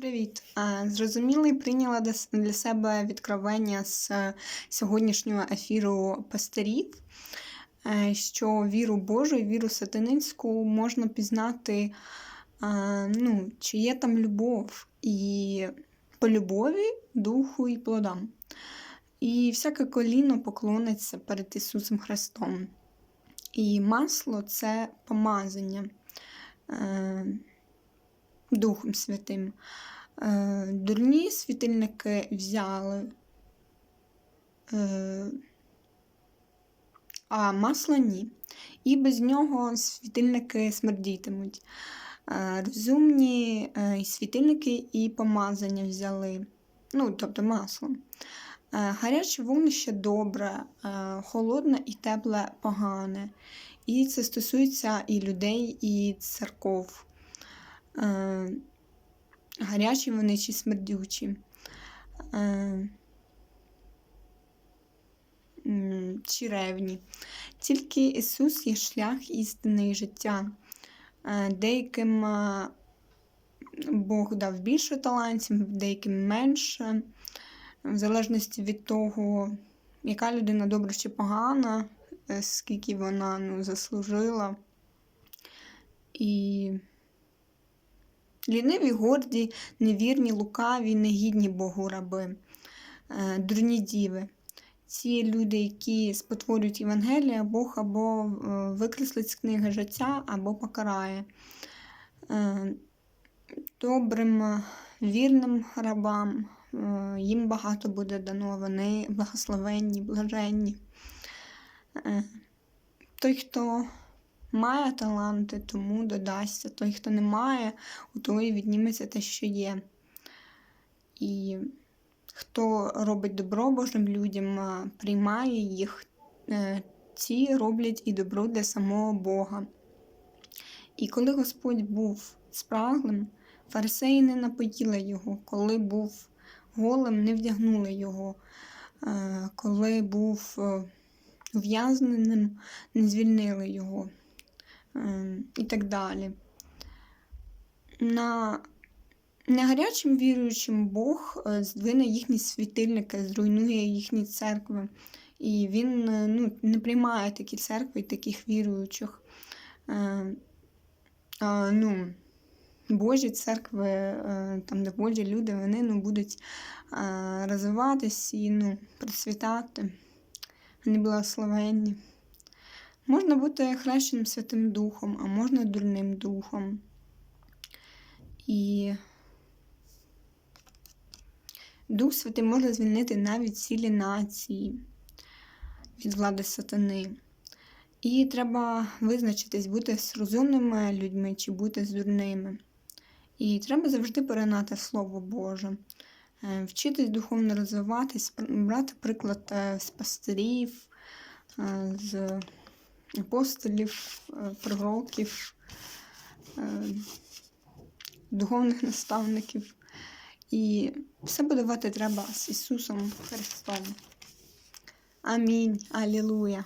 Привіт! Е, Зрозуміла і прийняла для себе відкровення з е, сьогоднішнього ефіру пастирів, е, що віру Божу і віру сатанинську можна пізнати, е, ну, чи є там любов, і по любові, духу і плодам. І всяке коліно поклониться перед Ісусом Христом. І масло це помазання. Духом Святим. Е, Дурні світильники взяли, е, а масло ні. І без нього світильники смердітимуть. Е, Розумні світильники і помазання взяли, ну, тобто масло. Гаряче вогнище добре, холодне і тепле погане. І це стосується і людей, і церков. Е, гарячі вони чи смердючі. Е. Тільки Ісус є шлях істини і життя. Е, Деяким е, Бог дав більше талантів, деяким менше, в залежності від того, яка людина добра чи погана, скільки вона ну, заслужила. І Ліниві, горді, невірні, лукаві, негідні Богу раби, е, дурні діви. Ці люди, які спотворюють Євангелія, Бог або е, викреслить з книги життя, або покарає. Е, Добрим, вірним рабам їм багато буде дано, вони благословенні, блаженні. Той, хто має таланти, тому додасться. Той, хто не має, у той відніметься те, що є. І хто робить добро Божим людям, приймає їх, е, ті роблять і добро для самого Бога. І коли Господь був спраглим, фарисеї не напоїли його, коли був голим, не вдягнули його, Е, коли був е, ув'язненим, не звільнили його і так далі. На негарячим віруючим Бог е, здвине їхні світильники, зруйнує їхні церкви. І він е, ну, не приймає такі церкви і таких віруючих. Е, а, ну, Божі церкви, там, де Божі люди, вони ну, будуть розвиватись і ну, процвітати. Вони благословенні. Можна бути хрещеним Святим Духом, а можна дурним духом. І Дух Святий може звільнити навіть цілі нації від влади сатани. І треба визначитись, бути з розумними людьми чи бути з дурними. І треба завжди перенати Слово Боже, Е, вчитись духовно розвиватись, брати приклад е, з пастирів, е, з апостолів, е, пророків, е, духовних наставників. І все будувати треба з Ісусом Христом. Амінь. Алілуя.